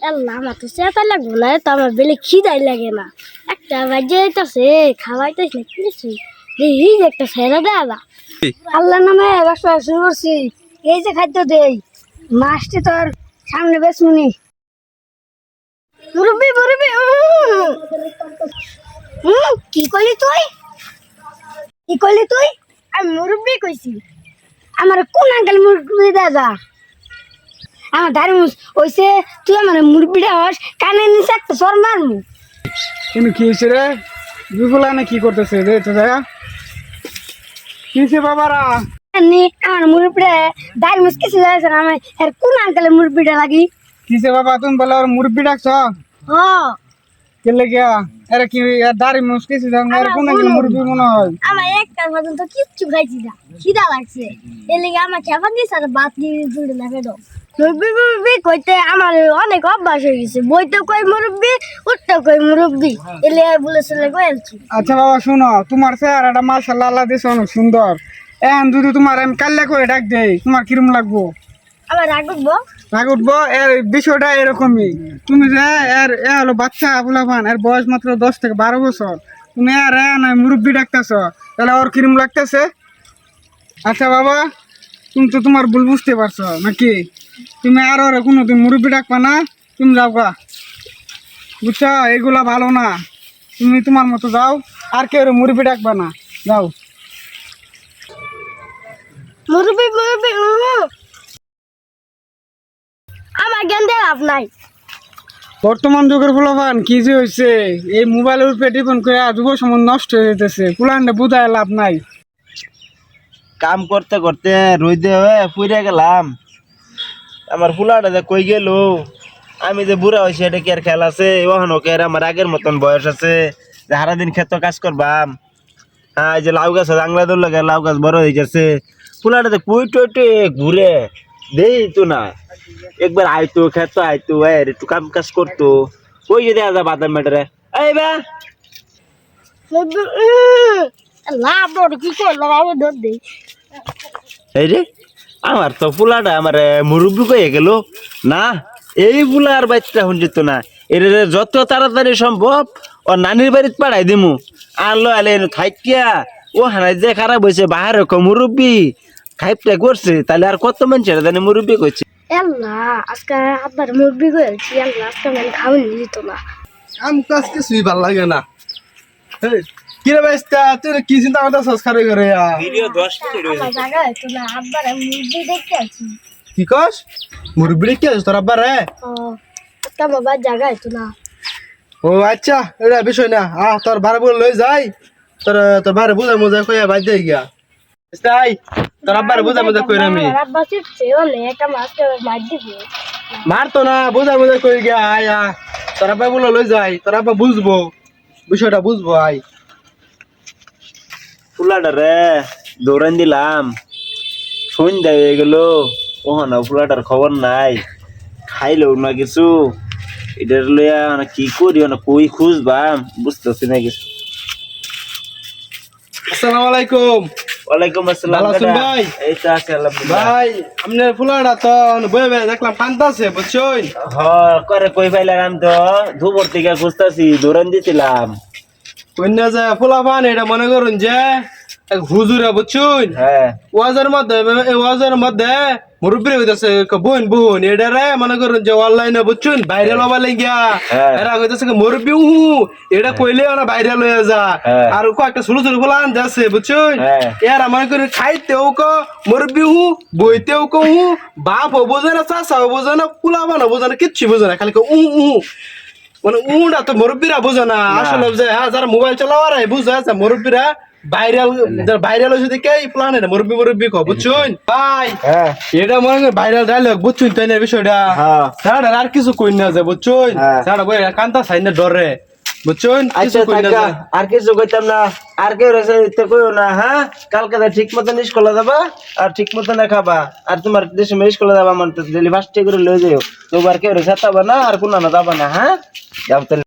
আল্লাহ আমার তো চেতা লাগবো না তো আমার বেলে খিদাই লাগে না। একটা বাজে যাইতেছে খাওয়াইতেছ না কিছু দেখি একটা ছেড়ে দেওয়া আল্লাহ নামে ব্যবসা শুরু করছি এই যে খাদ্য দেই মাছটি তোর সামনে বেসমুনি মুরব্বি মুরব্বি হুম কি করলি তুই? কি করলি তুই? আমি মুরব্বি কইছি। আমার কোন আঙ্কেল মুরব্বি দাদা? আমার মুস ওইসে তুই আমার মুরব্বিটা হস কানে নিচে একটা সর মারমু কিন্তু কি হয়েছে রে? বিপুলা না কি করতেছে? রে তো দেখা কি হয়েছে বাবারা? আমার মুরব্বিটা দাঁড়ি কিছু যাচ্ছে না আমি এর কোন আঙ্কেলের মুরব্বিটা লাগি? কিসে বাবা তুমি বলে ওর মুরব্বি ডাকছ? হ। কেলে গিয়া এরা কি দাড়ি মুসকিছি এর কোন একজন মুরব্বি মনে হয়? আমার একটা পর্যন্ত কিচ্ছু খাইছি না। খিদা লাগছে। এর লেগে আমার খেপা দিয়েছে আর বাত দিয়ে জুড়ে না ফেটো মুরব্বি কইতে আমার অনেক অভ্যাস হয়ে গেছে। বইতে কই মুরব্বি উঠতে কই মুরব্বি। এর লেগে বলে চলে কয়েছি আচ্ছা বাবা শুনো তোমার চেহারাটা মার্শাল্লাহ আল্লাহ দিছে অনেক সুন্দর। এখন যদি তোমার আমি কাল্লা করে ডাক দেই তোমার কিরম লাগবো? আবার রাগ উঠবো? রাগ উঠবো? এর বিষয়টা এরকমই। তুমি যে এর এ হলো বাচ্চা ফুলাফান এর বয়স মাত্র দশ থেকে বারো বছর। তুমি আর এ না মুরব্বি ডাকতেছ তাহলে ওর কিরম লাগতেছে? আচ্ছা বাবা তুমি তো তোমার ভুল বুঝতে পারছ নাকি? তুমি আর ওর কোনো তুমি মুরব্বি ডাকবা না তুমি যাও গা। বুঝছ? এগুলা ভালো না। তুমি তোমার মতো যাও আর কেউ মুরব্বি ডাকবা না। যাও। মুরব্বি মুরব্বি আমার জ্ঞান দিয়ে লাভ নাই। বর্তমান যুগের ফুলাফান কি যে হয়েছে এই মোবাইলের উপরে টিপন করে যুব সমাজ নষ্ট হয়ে যেতেছে। পুলানটা বুঝায় লাভ নাই। কাম করতে করতে রইদে হয়ে ফুরে গেলাম। আমার ফুলাটা যে কই গেল? আমি যে বুড়া হয়েছি, এটা কি আর খেল আছে? ওখানে ওকে আমার আগের মতন বয়স আছে? যে সারাদিন ক্ষেত কাজ করবাম। হ্যাঁ যে লাউ গাছ আংলা দৌড় লাগে লাউ গাছ বড় হয়ে গেছে। ফুলাটা যে কুই টুই ঘুরে। দেই তো না। একবার আইতো খেত আইতো এর একটু কাম কাজ করতো। ওই যদি আজা বাদাম মেটারে এই বা। লাভ কি করল আমি দৌড় দিই এই রে আমার তো ফুলাটা আমার মুরব্বী কয়ে গেল। না এই পোলা আর বাচ্চা শুন যেত না। এর যত তাড়াতাড়ি সম্ভব ও নানির বাড়িতে পাঠাই দিমু। আনলো আলে এনে থাইকিয়া ও হানাই যে খারাপ হয়েছে বাহার মুরব্বী। খাইপটা করছে তাহলে আর কত মানুষের জানি মুরব্বী করছে আল্লাহ আজকে আব্বার মুরব্বি করেছি আল্লাহ আজকে আমি খাওয়ান দিত না। কাম কাজ কিছুই ভালো লাগে না। হেই, কি তুই কি চিন্তা করতে সংস্কার করে ভিডিও দশ মিনিট আমার জায়গা হইতো না আব্বার আমি দেখতে আছি। কি কস? মুরব্বি কি আছে তোর আব্বার রে ও আজকে আমার বাবার জায়গা হইতো না। ও আচ্ছা এটা বিষয় না। আহ তোর ভাড়া বলে লই যাই। তোর তোর ভাড়া বুঝা মজা কইয়া বাদ যাই গিয়া। তাই তোর আব্বার বুঝা মজা কইরা আমি। আব্বা চিপছে অনেক একটা মাছকে মার দিবে। মারতো না বুঝা মজা কই গিয়া আয়। তোর আব্বা বলে লই যাই তোর আব্বা বুঝব বিষয়টা বুঝব আয়। ফুলাটা রে দৌড়ান দিলাম। সন্ধ্যা হয়ে গেল ওখানে ফুলাটার খবর নাই। খাইলো না কিছু। এটার লইয়া না কি করি না কই খুঁজবাম বুঝতেছি না কিছু। আসসালামু আলাইকুম। ওয়ালাইকুম আসসালাম। ভাই? এই তো আছে ভাই আপনার ফুলাটা তো বয়ে বয়ে দেখলাম কান্দাছে বুঝছই? হ করে কই পাইলাম তো? ধুবর থেকে খুঁজতেছি দৌড়ান দিছিলাম। কন্যা যে ফুলা পান এটা মনে করুন যে হুজুরা বুঝছুন? হ্যাঁ। ওয়াজের মধ্যে ওয়াজের মধ্যে মুরব্বী হইতাছে বোন বোন এটা রে মনে করুন যে অনলাইনে বুঝছুন? ভাইরাল হবার লাগিয়া। হ্যাঁ। এরা হইতাছে মুরব্বী উহু এটা কইলে ওরা ভাইরাল হয়ে যা। হ্যাঁ। আর কয়েকটা ছোট ছোট আনতে আছে বুঝছুন? হ্যাঁ। এরা মনে করেন খাইতেও ক মুরব্বী হু বইতেও ক হু বাপ বোঝে না চাষাও বোঝে না কুলাবানো বোঝে না কিচ্ছু বোঝে না খালি উ উ মানে উনা তো মুরব্বীরা বুঝে না। আসলে যে হ্যাঁ যারা মোবাইল চালাওয়ার বুঝে আছে মুরব্বীরা ভাইরাল ভাইরাল হয়েছে দেখে এই প্ল্যান এটা মুরব্বী মুরব্বী কো বুঝছুন? ভাই হ্যাঁ। এটা মনে হয় ভাইরাল ডায়লগ বুঝছুন তাই না বিষয়টা? হ্যাঁ। আর কিছু কই না যে বুঝছুন? হ্যাঁ। স্যার বই কান্তা সাইনে না ডরে। বুঝছুন? আচ্ছা। আর কিছু কইতাম না। আর কেউ দিতে কইও না হ্যাঁ? কালকে ঠিক মতন স্কুলে যাবা আর ঠিক মতন খাবা। আর তোমার দেশে মেয়ে স্কুলে যাবা মানে ডেলি ফার্স্ট করে লয়ে যাও তো আর কেউ রেসে না আর কোনো না যাবা না হ্যাঁ? যাও